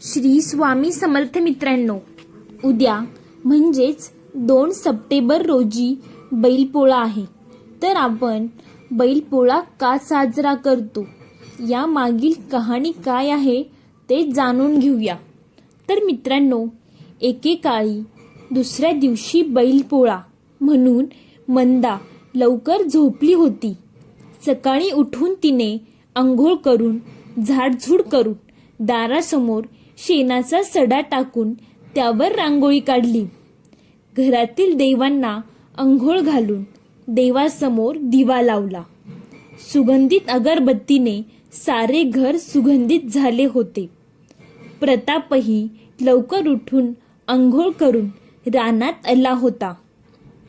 श्री स्वामी समर्थ मित्रांनो उद्या म्हणजेच दोन सप्टेंबर रोजी बैलपोळा आहे. तर आपण बैलपोळा का साजरा करतो? या मागील कहाणी काय आहे ते जाणून घेऊया. तर मित्रांनो एकेकाळी दुसऱ्या दिवशी बैलपोळा म्हणून मंदा लवकर झोपली होती. सकाळी उठून तिने आंघोळ करून झाडझूड करून दारासमोर शेणाचा सडा टाकून त्यावर रांगोळी काढली. घरातील देवांना अंघोळ घालून देवासमोर दिवा लावला. सुगंधित अगरबत्तीने सारे घर सुगंधित झाले होते. प्रतापही लवकर उठून अंघोळ करून रानात आला होता.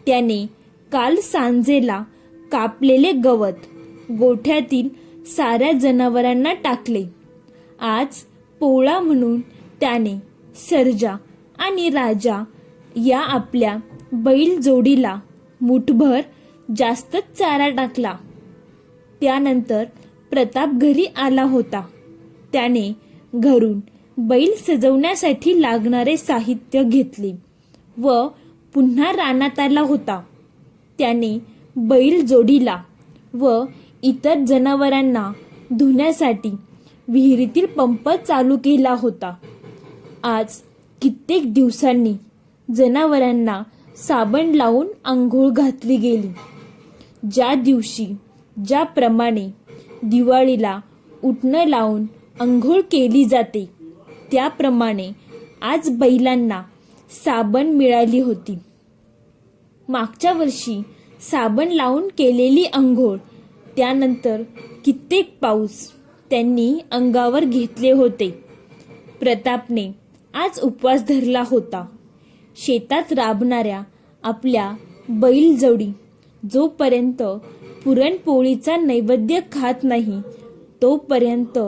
त्याने काल सांजेला कापलेले गवत गोठ्यातील साऱ्या जनावरांना टाकले. आज पोळा म्हणून त्याने सर्जा आणि राजा या आपल्या बैल जोडीला मुठभर जास्तच चारा टाकला. त्यानंतर प्रताप घरी आला होता. त्याने घरून बैल सजवण्यासाठी लागणारे साहित्य घेतले व पुन्हा रानात आला होता. त्याने बैल जोडीला व इतर जनावरांना धुण्यासाठी विहिरीतील पंप चालू केला होता. आज कित्येक दिवसांनी जनावरांना साबण लावून आंघोळ घातली गेली. ज्या दिवशी ज्याप्रमाणे दिवाळीला उठणं लावून आंघोळ केली जाते त्याप्रमाणे आज बैलांना साबण मिळाली होती. मागच्या वर्षी साबण लावून केलेली आंघोळ त्यानंतर कित्येक पाऊस त्यांनी अंगावर घेतले होते. प्रतापने आज उपवास धरला होता. शेतात राबणाऱ्या आपल्या बैलजोडी जोपर्यंत पुरणपोळीचा नैवेद्य खात नाही तोपर्यंत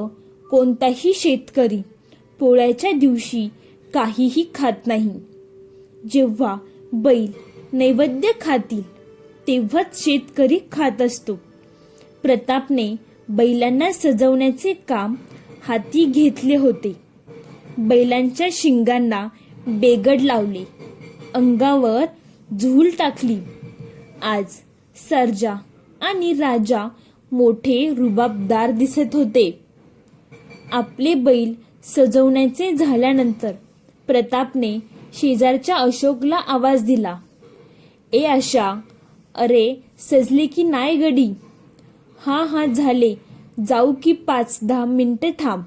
कोणताही शेतकरी पोळ्याच्या दिवशी काहीही खात नाही. जेव्हा बैल नैवेद्य खातील तेव्हाच शेतकरी खात असतो. प्रतापने बैलांना सजवण्याचे काम हाती घेतले होते. बैलांच्या शिंगांना बेगड लावले. अंगावर झूल टाकली. आज सर्जा आणि राजा मोठे रुबाबदार दिसत होते. आपले बैल सजवण्याचे झाल्यानंतर प्रतापने शेजारच्या अशोकला आवाज दिला. ए आशा अरे सजले की नाही गडी? हा हा झाले. जाऊ की पाच दहा मिनटं थांब.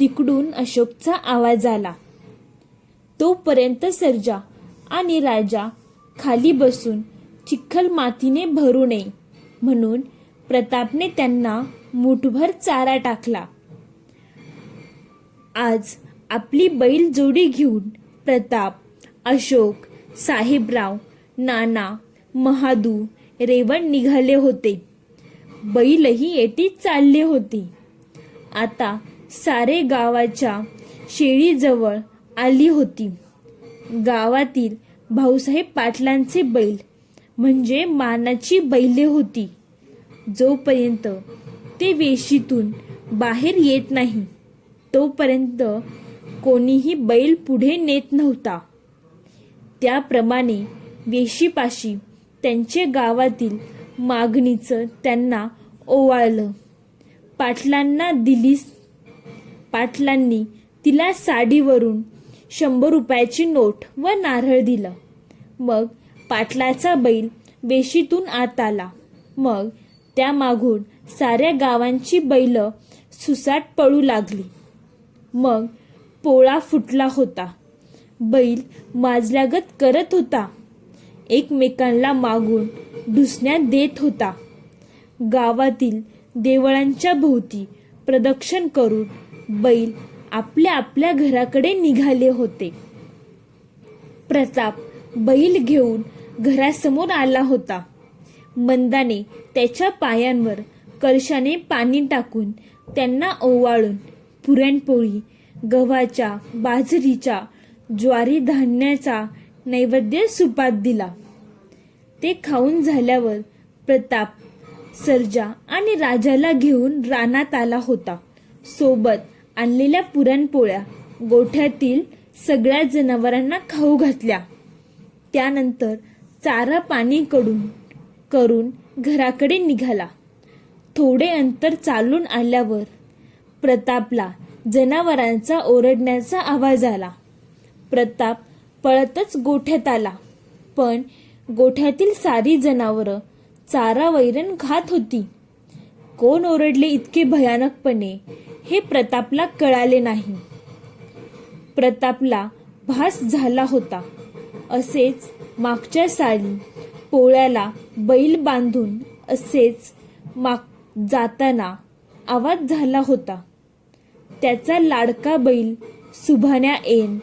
तिकडून अशोकचा आवाज आला. तोपर्यंत सर्जा आणि राजा खाली बसून चिखल मातीने भरू नये म्हणून प्रतापने त्यांना मुठभर चारा टाकला. आज आपली बैल जोडी घेऊन प्रताप अशोक साहेबराव नाना महादू रेवण निघाले होते. बैलही येटीच चालले होते. आता सारे गावाच्या शेळीजवळ आली होती. गावातील भाऊसाहेब पाटलांचे बैल म्हणजे मानाची बैले होती. जोपर्यंत ते वेशीतून बाहेर येत नाही तोपर्यंत कोणीही बैल पुढे नेत नव्हता. त्याप्रमाणे वेशीपाशी त्यांचे गावातील मागणीचं त्यांना ओवाळलं. पाटलांना दिलीस पाटलांनी तिला साडीवरून शंभर रुपयाची नोट व नारळ दिलं. मग पाटलाचा बैल वेशीतून आत आला. मग त्या मागून साऱ्या गावांची बैल सुसाट पळू लागली. मग पोळा फुटला होता. बैल माजल्यागत करत होता. एकमेकांना मागून ढुसण्या देत होता. गावातील देवळांच्या भोवती प्रदक्षिण करून बैल आपल्या आपल्या घराकडे निघाले होते. प्रताप बैल घेऊन घरासमोर आला होता. मंदाने त्याच्या पायांवर कळशाने पाणी टाकून त्यांना ओवाळून पुरणपोळी गव्हाच्या बाजरीच्या ज्वारी धान्याचा नैवेद्य सुपात दिला. ते खाऊन झाल्यावर प्रताप सर्जा आणि राजाला घेऊन रानात आला होता. सोबत आणलेल्या पुरणपोळ्या गोठ्यातील सगळ्या जनावरांना खाऊ घातल्या. त्यानंतर चारा पाणी कडून करून घराकडे निघाला. थोडे अंतर चालून आल्यावर प्रतापला जनावरांचा ओरडण्याचा आवाज आला. प्रताप पळतच गोठ्यात आला पण गोठ्यातील सारी जनावरं चारा वैरण खात होती. कोण ओरडले इतके भयानकपणे? हे प्रतापला कळाले नाही. प्रतापला भास झाला होता. असेच मागच्या साली पोळ्याला बैल बांधून असेच माग जाताना आवाज झाला होता. त्याचा लाडका बैल सुभाण्या येन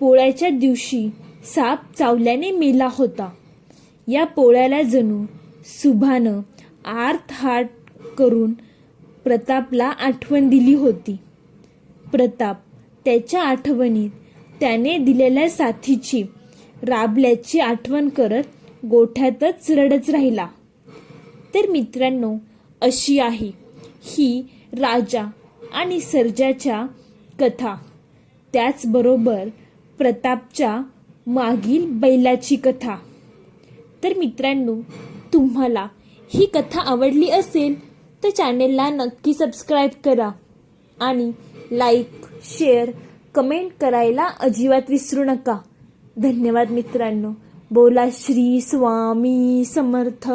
पोळ्याच्या दिवशी साप चावल्याने मेला होता. या पोळ्याला जणू सुभानं आर्थ हाट करून प्रतापला आठवण दिली होती. प्रताप त्याच्या आठवणीत त्याने दिलेल्या साथीची राबल्याची आठवण करत गोठ्यातच रडच राहिला. तर मित्रांनो अशी आहे ही राजा आणि सर्जाच्या कथा. त्याचबरोबर प्रतापच्या मागील बैलाची कथा. तर मित्रांनो तुम्हाला ही कथा आवडली असेल तर चॅनेलला नक्की सबस्क्राईब करा आणि लाईक शेअर कमेंट करायला अजिबात विसरू नका. धन्यवाद मित्रांनो. बोला श्री स्वामी समर्थ.